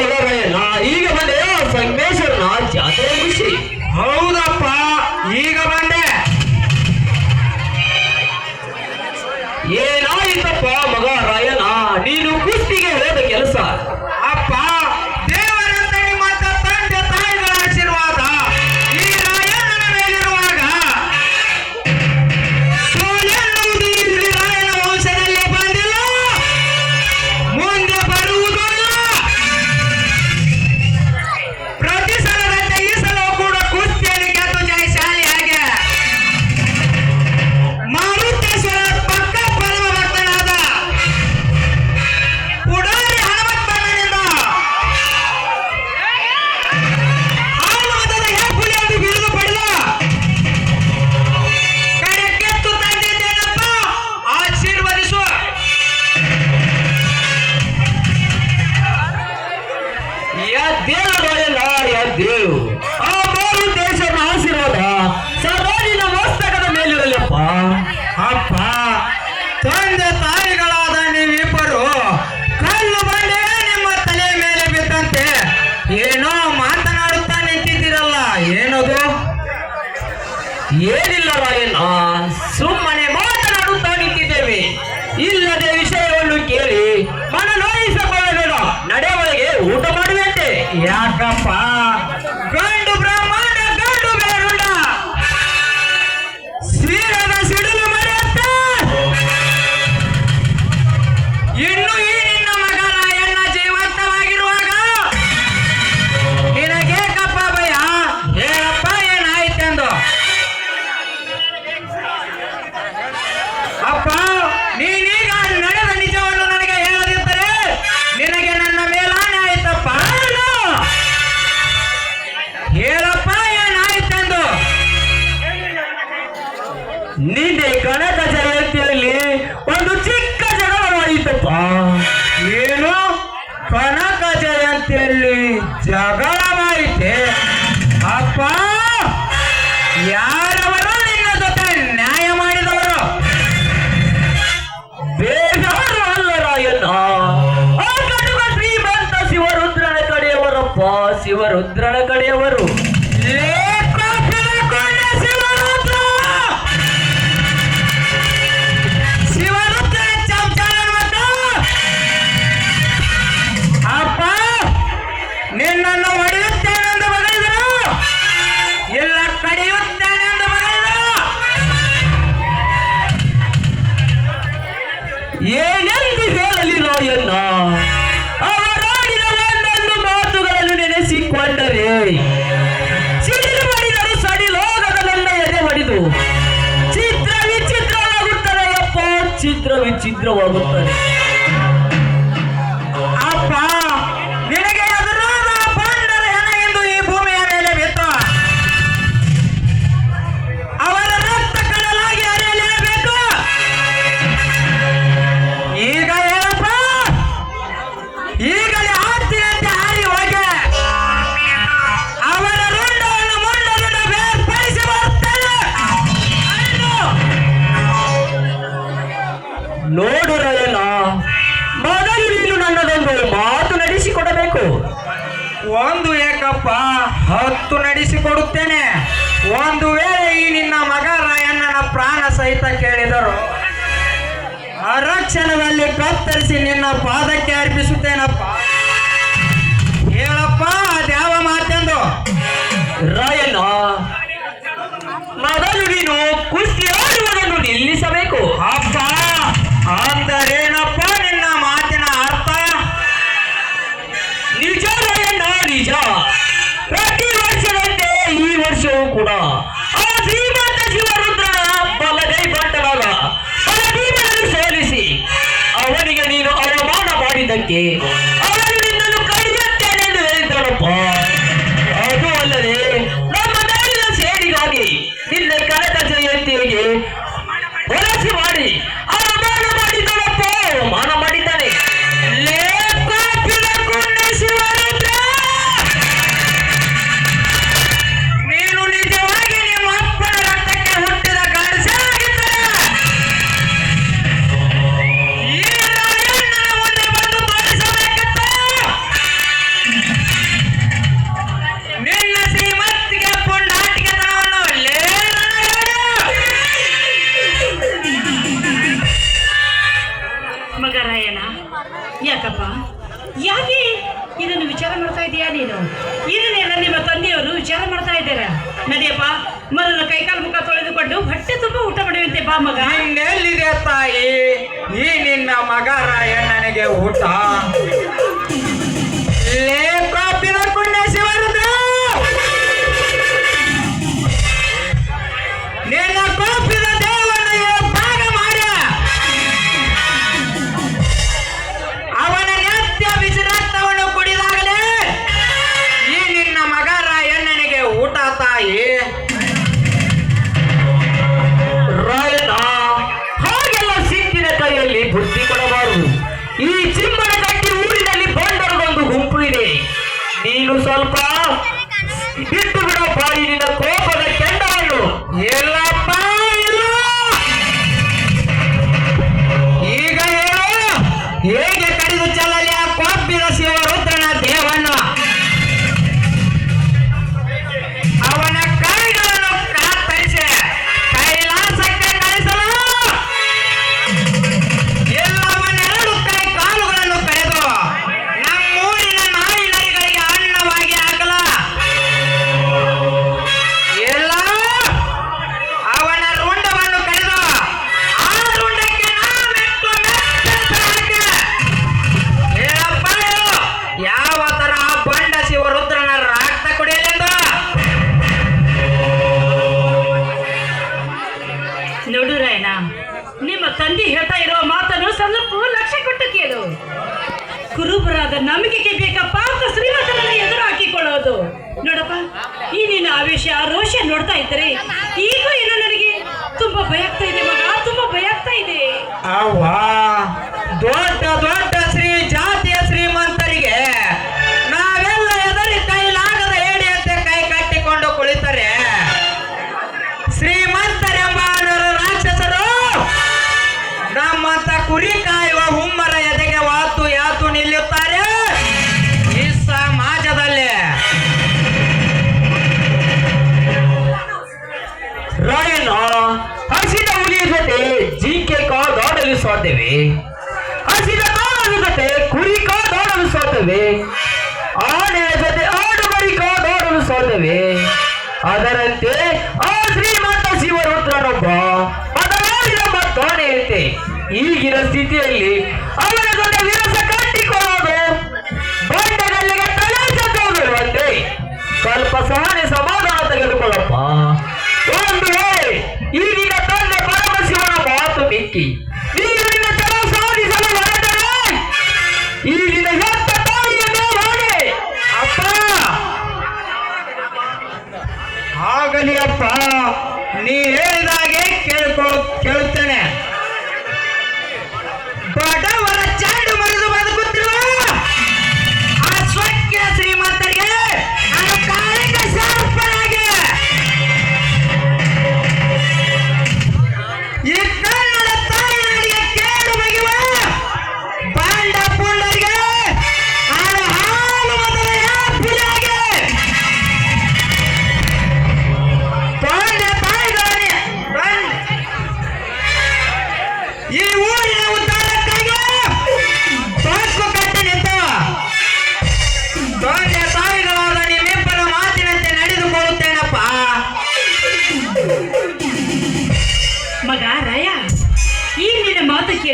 ನಾ ಈಗ ಬಂದೆಯ ನಾ ಜಾತ್ರೆ ಖುಷಿ ಹೌದಪ್ಪ ಈಗ ಬಂದೆ. ಏನಾಯಿತಪ್ಪ ಮಗ ರಾಯನ ನೀನು ಕುಸ್ತಿಗೆ ಹೋದ ಕೆಲಸ. ಎದ್ದೇಳು ಆ ಮೂರು ದೇಶದ ಆಶೀರ್ವಾದ ಸದಾನಿನ ಮಸ್ತಕದ ಮೇಲಿರಲಪ್ಪ. ಅಪ್ಪ, ತಂದೆ ತಾಯಿಗಳಾದ ನೀವಿಬ್ಬರು, ಕಲ್ಲು ಬಂಡೆ ನಿಮ್ಮ ತಲೆ ಮೇಲೆ ಬಿದ್ದಂತೆ ಏನೋ ಮಾತನಾಡುತ್ತಾ ನಿಂತಿದ್ದೀರಲ್ಲ, ಏನದು? ಏನಿಲ್ಲ ರಾಯಣ್ಣ ಸುಮ್ಮನೆ ಜಗಳವಾಯಿತೆ. ಅಪ್ಪ, ಯಾರವರು ನಿನ್ನ ಜೊತೆ ನ್ಯಾಯ ಮಾಡಿದವರು? ಬೇಜಾರು ಅಲ್ಲ ರಾಯಣ್ಣ. ಆ ಕಡುಗ ಶ್ರೀಮಂತ ಶಿವರುದ್ರನ ಕಡೆಯವರಪ್ಪ, ಶಿವರುದ್ರನ ಏನೆಂದು ಹೇಳಲಿ ರಾಯಣ್ಣ? ಅವರಾಡಿದ ಒಂದೊಂದು ಮಾತುಗಳನ್ನು ನೆನೆಸಿಕೊಂಡರೆ, ಸಿಡಿಲು ಮಾಡಿದರು ಸಡಿಲೋಗದ ನನ್ನ ಎದೆ ಹೊಡೆದು ಚಿತ್ರ ವಿಚಿತ್ರವಾಗುತ್ತದೆ ಅಪ್ಪ ಚಿತ್ರ ವಿಚಿತ್ರವಾಗುತ್ತದೆ. ಏಕಪ್ಪ ಹತ್ತು ನಡೆಸಿಕೊಡುತ್ತೇನೆ. ಒಂದು ವೇಳೆ ಈ ನಿನ್ನ ಮಗ ರಾಯಣ್ಣನ ಪ್ರಾಣ ಸಹಿತ ಕೇಳಿದರು ಅರಕ್ಷಣದಲ್ಲಿ ಕತ್ತರಿಸಿ ನಿನ್ನ ಪಾದಕ್ಕೆ ಅರ್ಪಿಸುತ್ತೇನಪ್ಪ. ಹೇಳಪ್ಪ ಅದ್ಯಾವ ಮಾತೆಂದು? ರಾಯಣ್ಣ, ಮೊದಲು ನೀನು ಕುಸ್ತಿ ಆಡುವುದನ್ನು ನಿಲ್ಲಿಸಬೇಕು. ಕೂಡ. ಶಿವರುದ್ರನ ಬಲಗೈ ಬಂಟನಾದ ಸೇರಿಸಿ ಅವನಿಗೆ ನೀನು ಅವಮಾನ ಮಾಡಿದ್ದಕ್ಕೆ ಯಾಕೆ? ಇದನ್ನು ವಿಚಾರ ಮಾಡ್ತಾ ಇದೀಯಾ ನೀನು? ಇದನ್ನೆಲ್ಲ ನಿಮ್ಮ ತಂದೆಯವರು ವಿಚಾರ ಮಾಡ್ತಾ ಇದ್ದಾರೆ. ನಡಿಯಪ್ಪ ಮೊದಲು ಕೈಕಾಲು ಮುಖ ತೊಳೆದುಕೊಂಡು ಹೊಟ್ಟೆ ತುಂಬ ಊಟ ಮಾಡುವಂತೆ ಬಾ ಮಗ. ನಿನ್ನೆಲ್ಲಿದೆ ತಾಯಿ? ಈ ನಿನ್ನ ಮಗ ರಾಯ ನನಗೆ ಊಟ. ಸ್ವಲ್ಪ ಬಿಟ್ಟು ಬಿಡಪ್ಪ ಈ ನಿನ್ನ ಕೋಪದ ಕೆಂಡವನ್ನು ಎಲ್ಲಪ್ಪ ಈಗ ಹೇಳು, ಹೇಗೆ ಕಡಿದು ಚೆಲ್ಲಲಿ ಆ ಕೊಬ್ಬಿದ ಶಿವರುದ್ರನ ದೇವನು ನೋಡು ರಾಯಣ್ಣ ನಿಮ್ಮ ತಂದೆ ಹೇಳ್ತಾ ಇರೋ ಮಾತನ್ನು ಸ್ವಲ್ಪ ಲಕ್ಷ್ಯ ಕೊಟ್ಟು ಕೇಳು. ಕುರುಬರಾದ ನಂಬಿಕೆಗೆ ಬೇಕಪ್ಪ ಅಂತ ಶ್ರೀಮಂತರನ್ನ ಎದುರು ಹಾಕಿಕೊಳ್ಳೋದು. ನೋಡಪ್ಪ, ಈ ನಿನ್ನ ಆವೇಶ ರೋಷ ನೋಡ್ತಾ ಇದ್ದರೆ ಈಗ ಏನೋ ನನಗೆ ತುಂಬಾ ಭಯ ಆಗ್ತಾ ಇದೆ ಮಗ, ತುಂಬಾ ಭಯ ಆಗ್ತಾ ಇದೆ. ದೊಡ್ಡ ದೊಡ್ಡ ಈಗಿನ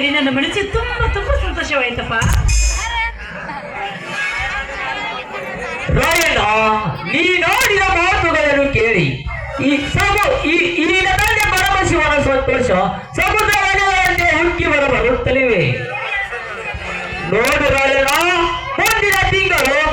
ಕೇಳಿ ನನ್ನ ಮನಸ್ಸು ತುಂಬ ತುಂಬ ಸಂತೋಷವಾಯ್ತಪ್ಪ. ರಾಯಣ್ಣ, ನೀ ನೋಡಿದ ಮಾತುಗಳನ್ನು ಕೇಳಿ. ಈ ಸಮ ಈ ಈ ತಂದೆ ಪರಮಶಿವನ ಸಂತೋಷ ಸಮುದ್ರ ಅಲೆಗಳಂತೆ ಹುಕ್ಕಿ ಬರ ಬರುತ್ತಲಿವೆ ರಾಯಣ್ಣ, ಮುಂದಿನ ತಿಂಗಳು